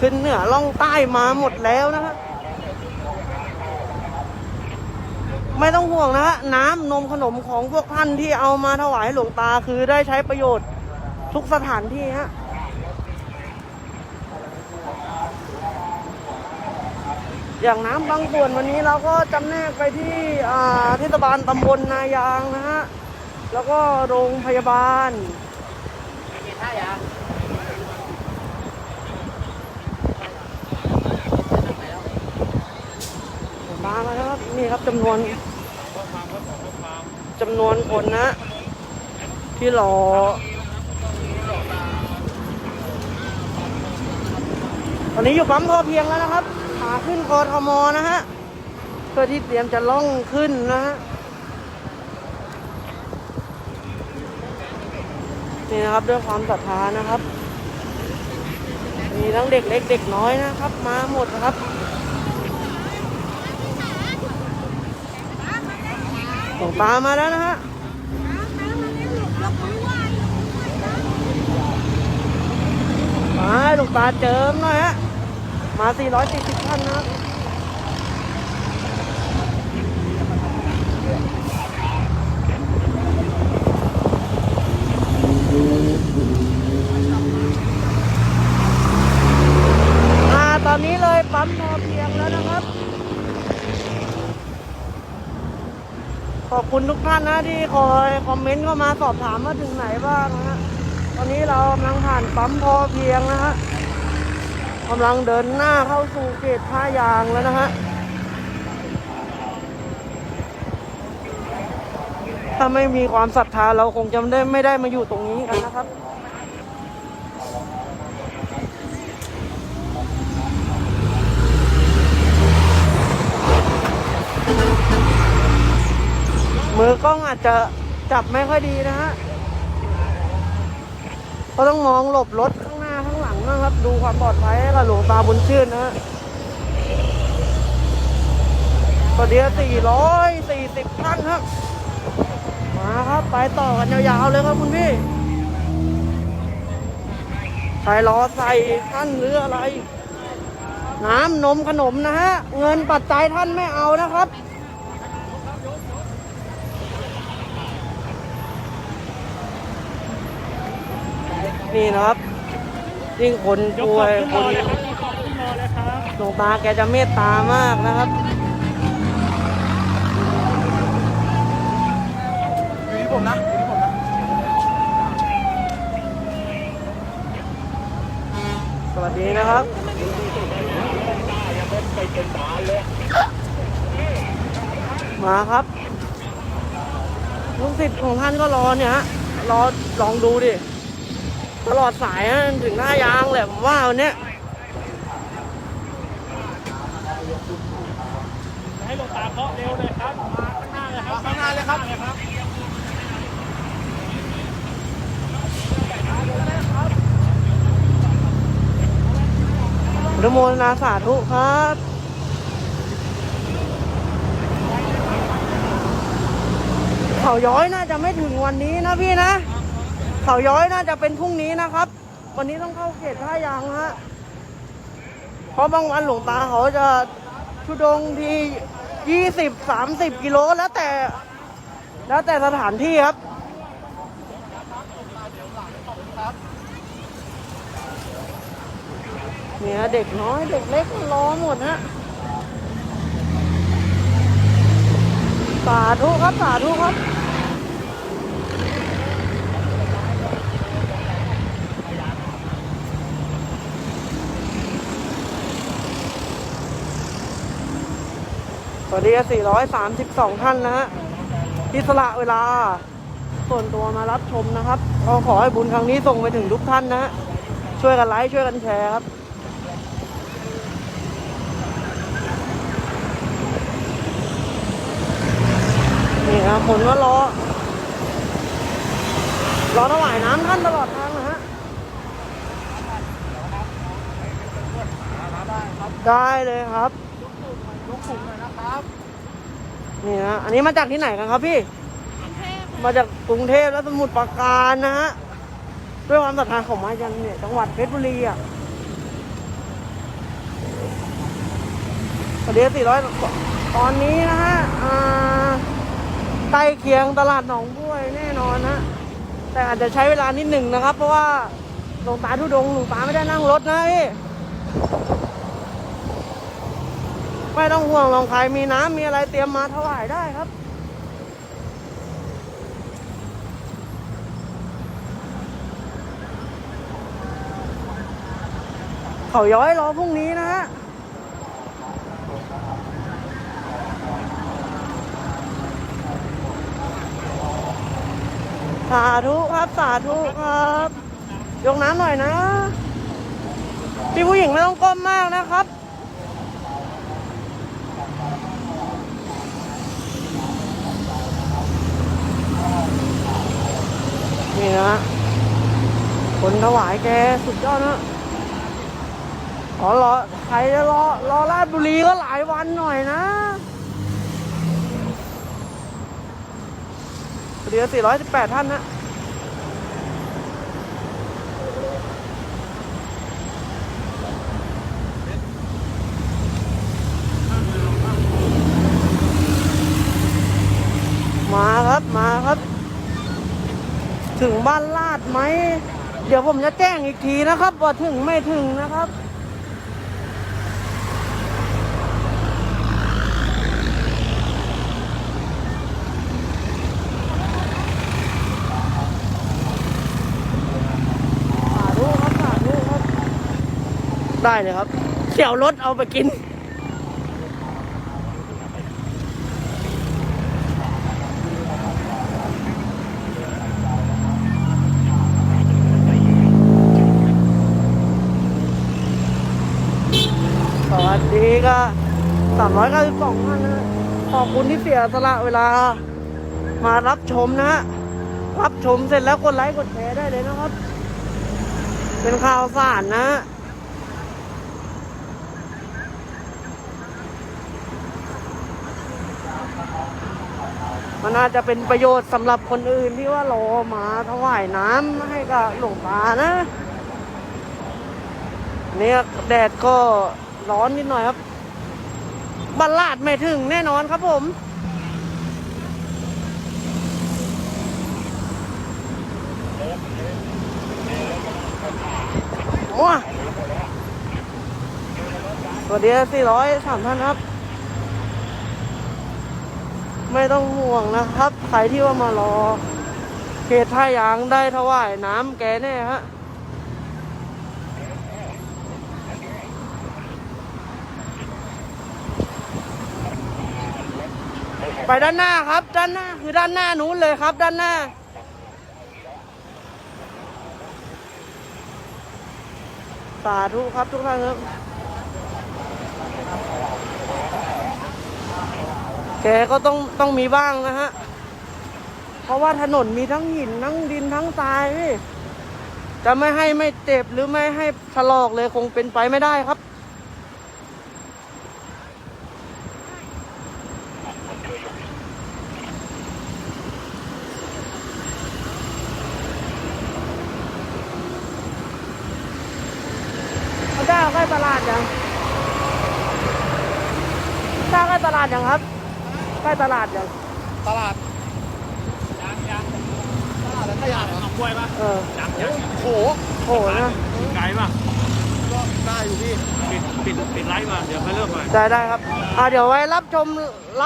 ขึ้นเหนือล่องใต้มาหมดแล้วนะฮะไม่ต้องห่วงนะฮะน้ำนมขนมของพวกท่านที่เอามาถวายหหลวงตาคือได้ใช้ประโยชน์ทุกสถานที่ฮะอย่างน้ำบางส่วนวันนี้เราก็จำแนกไปที่อ่าเทศบาลตำบลนายางนะฮะ แล้วก็โรงพยาบาลมาแล้วครับ นี่ครับจำนวนจำนวนคนนะ ที่รอตอนนี้อยู่ปั๊มพอเพียงแล้วนะครับขาขึ้นกทมนะฮะเพื่อที่เตรียมจะล่องขึ้นนะฮะนี่นะครับด้วยความศรัทธานะครับ มีทั้งเด็กเล็กเด็กน้อยนะครับ มาหมดนะครับ หลวงตามาแล้วนะฮะมาให้หลวงตาเจิมหน่อยฮะมา 440ท่านนะครับ อ่า ตอนนี้เลยปั๊มพอเพียงแล้วนะครับ ขอบ คุณทุกท่านนะที่คอยคอมเมนต์เข้ามาสอบถามว่าถึงไหนบ้างนะฮะตอนนี้เรากำลังผ่านปั๊มพอเพียงนะฮะกำลังเดินหน้าเข้าสู่เขตท่ายางแล้วนะฮะถ้าไม่มีความศรัทธาเราคงจะไม่ได้ไม่ได้มาอยู่ตรงนี้กันนะครับ อกล้องอาจจะจับไม่ค่อยดีนะฮะก็ต้องมองหลบรถข้างหน้าข้างหลังนะครับ ดูความปลอดภัยให้กับหลวงตาบุญชื่นนะฮะตอนนี้440ท่านครับ มาครับ ไปต่อกันยาวๆเลยครับคุณพี่ใครรอใส่ท่านหรืออะไร น้ำนมขนมนะฮะ เงินปัจจัยท่านไม่เอานะครับ นี่นะครับยิ่งคนป่วยคนหลวงตาแกจะเมตตามากนะครับอยู่ที่ผมนะอยู่ที่ผมนะ สวัสดีนะครับมาครับลูกศิษย์ของท่านก็รอเนี่ยฮะรอลองดูดิ ตลอดสายนะถึงหน้ายางแหละผมว่าวันเนี้ยให้หลวงตาเคาะเร็วเลยครับมาข้างหน้าเลยครับข้างหน้าเลยครับอนุโมทนาสาธุครับเขาย้อยน่าจะไม่ถึงวันนี้นะพี่นะ เขาย้อยน่าจะเป็นพรุ่งนี้นะครับ วันนี้ต้องเข้าเขตท่ายางฮะเพราะบางวันหลวงตาเขาจะชุดงทียี่สิบสามสิบกิโลแล้วแต่ แล้วแต่สถานที่ครับเนี่ยเด็กน้อยเด็กเล็กรอหมดฮะสาธุครับสาธุครับ วัสดี432 ท่านนะฮะที่สละเวลา ส่วนตัวมารับชมนะครับก็ขอให้บุญครั้งนี้ส่งไปถึงทุกท่านนะฮะช่วยกันไลค์ช่วยกันแชร์ครับนี่ครับผลก็รอรอถวายน้ำท่านตลอดทางนะฮะได้เลยครับ ยกสูงหน่อยนะครับนี่นะอันนี้มาจากที่ไหนกันครับพี่ มาจากกรุงเทพและสมุทรปราการนะฮะด้วยความศรัทธาของมายันเนี่ยจังหวัดเพชรบุรีอะสวัสดีสี่ร้อยตอนนี้นะฮะอ่าใกล้เคียงตลาดหนองบัวยแน่นอนนะแต่อาจจะใช้เวลานิดหนึ่งนะครับ เพราะว่าหลวงตาทุดงค์หลวงตาไม่ได้นั่งรถนะพี่ ไม่ต้องห่วงหรอกใครมีน้ำมีอะไรเตรียมมาถวายได้ครับเขาย้อยรอพรุ่งนี้นะฮะสาธุครับสาธุครับ ยกน้ำหน่อยนะ พี่ผู้หญิงไม่ต้องก้มมากนะครับ นี่นะคนถวายแกสุดยอดนะขอรอใครจะรอรอราชบุรีก็หลายวันหน่อยนะเดี๋ยว418 ท่านนะ มาครับมาครับ ถึงบ้านลาดไหม เดี๋ยวผมจะแจ้งอีกทีนะครับว่าถึงไม่ถึงนะครับได้เลยครับเดี๋ยวรถเอาไปกิน สวัสดี ก็สามร้อยเก้าสิบสองท่านนะขอบคุณที่เสียสละเวลา มารับชมนะฮะรับชมเสร็จแล้วกดไลค์กดแชร์ได้เลยนะครับ เป็นข่าวสารนะฮะมันน่าจะเป็นประโยชน์สำหรับคนอื่นที่ว่ารอมาถวายน้ำให้กับหลวงตานะ เนี่ยแดดก็ร้อนนิดหน่อยครับ บัลลาดไม่ถึงแน่นอนครับผม โอ้สวัสดีสี่ร้อยสามท่านครับ ไม่ต้องห่วงนะครับ ใครที่ว่ามารอเขตท่ายางได้ถวายน้ำแกแน่ฮะ ไปด้านหน้าครับ ด้านหน้าคือด้านหน้านู้นเลยครับ ด้านหน้า สาธุครับทุกท่านครับแกก็ต้องต้องมีบ้างนะฮะ เพราะว่าถนนมีทั้งหินทั้งดินทั้งทรายจะไม่ให้ไม่เจ็บหรือไม่ให้ถลอกเลยคงเป็นไปไม่ได้ครับาได้เอาใกล้ตลาดยังได้ใกล้ตลาดยังครับ ใกล้ตลาดยังตลาดยางยางตลาดแล้วขยะเหรอกล้วยปะเออยางยางโหโหนะไกลปะก็ได้อยู่พี่ปิดปิดปิดไลฟ์มาเดี๋ยวค่อยเริ่มใหม่ได้ได้ครับอ่าเดี๋ยวไว้รับชมรับ